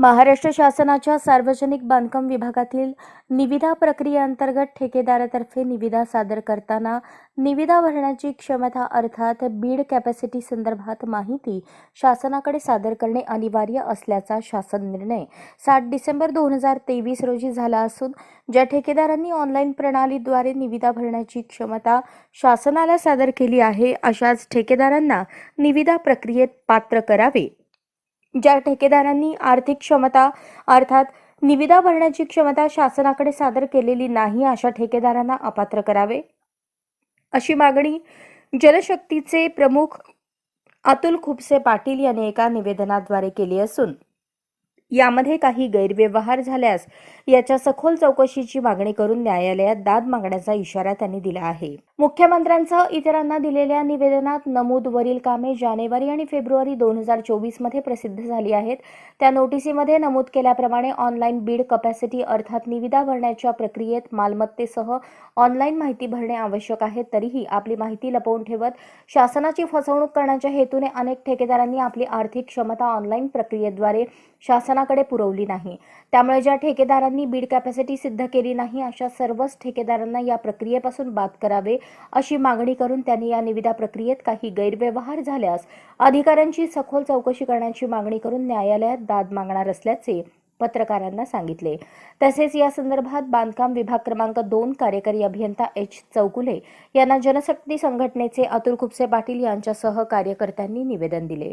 महाराष्ट्र शासनाच्या सार्वजनिक बांधकाम विभागातील निविदा प्रक्रियेअंतर्गत ठेकेदारातर्फे निविदा सादर करताना निविदा भरण्याची क्षमता अर्थात बीड कॅपॅसिटी संदर्भात माहिती शासनाकडे सादर करणे अनिवार्य असल्याचा शासन निर्णय. सात डिसेंबर दोन हजार तेवीस रोजी झाला असून ज्या ठेकेदारांनी ऑनलाईन प्रणालीद्वारे निविदा भरण्याची क्षमता शासनाला सादर केली आहे अशाच ठेकेदारांना निविदा प्रक्रियेत पात्र करावे. ज्या ठेकेदारांनी आर्थिक क्षमता अर्थात निविदा भरण्याची क्षमता शासनाकडे सादर केलेली नाही अशा ठेकेदारांना अपात्र करावे. अशी मागणी जलशक्तीचे प्रमुख अतुल खुपसे पाटील यांनी एका निवेदनाद्वारे केली असून यामध्ये काही गैरव्यवहार झाल्यास याच्या सखोल चौकशीची मागणी करून न्यायालयात दाद मागण्याचा इशारा त्यांनी दिला आहे. मुख्यमंत्र्यांसह इतरांना दिलेल्या निवेदनात नमूद वरील कामे जानेवारी आणि फेब्रुवारी दोन हजार चोवीसमध्ये प्रसिद्ध झाली आहेत. त्या नोटिसीमध्ये नमूद केल्याप्रमाणे ऑनलाईन बीड कपॅसिटी अर्थात निविदा भरण्याच्या प्रक्रियेत मालमत्तेसह ऑनलाईन माहिती भरणे आवश्यक आहे. तरीही आपली माहिती लपवून ठेवत शासनाची फसवणूक करण्याच्या हेतूने अनेक ठेकेदारांनी आपली आर्थिक क्षमता ऑनलाईन प्रक्रियेद्वारे शासनाकडे पुरवली नाही. त्यामुळे ज्या ठेकेदारांनी बीड कॅपॅसिटी सिद्ध केली नाही अशा सर्वच ठेकेदारांना या प्रक्रियेपासून बाद करावे अशी मागणी करून त्यांनी या निविदा प्रक्रियेत काही गैरव्यवहार झाल्यास अधिकाऱ्यांची सखोल चौकशी करण्याची मागणी करून न्यायालयात दाद मागणार असल्याचे पत्रकारांना सांगितले. तसेच या संदर्भात बांधकाम विभाग क्रमांक दोन कार्यकारी अभियंता एच. चौकुले यांना जनशक्ती संघटनेचे अतुल खुपसे पाटील यांच्यासह कार्यकर्त्यांनी निवेदन दिले.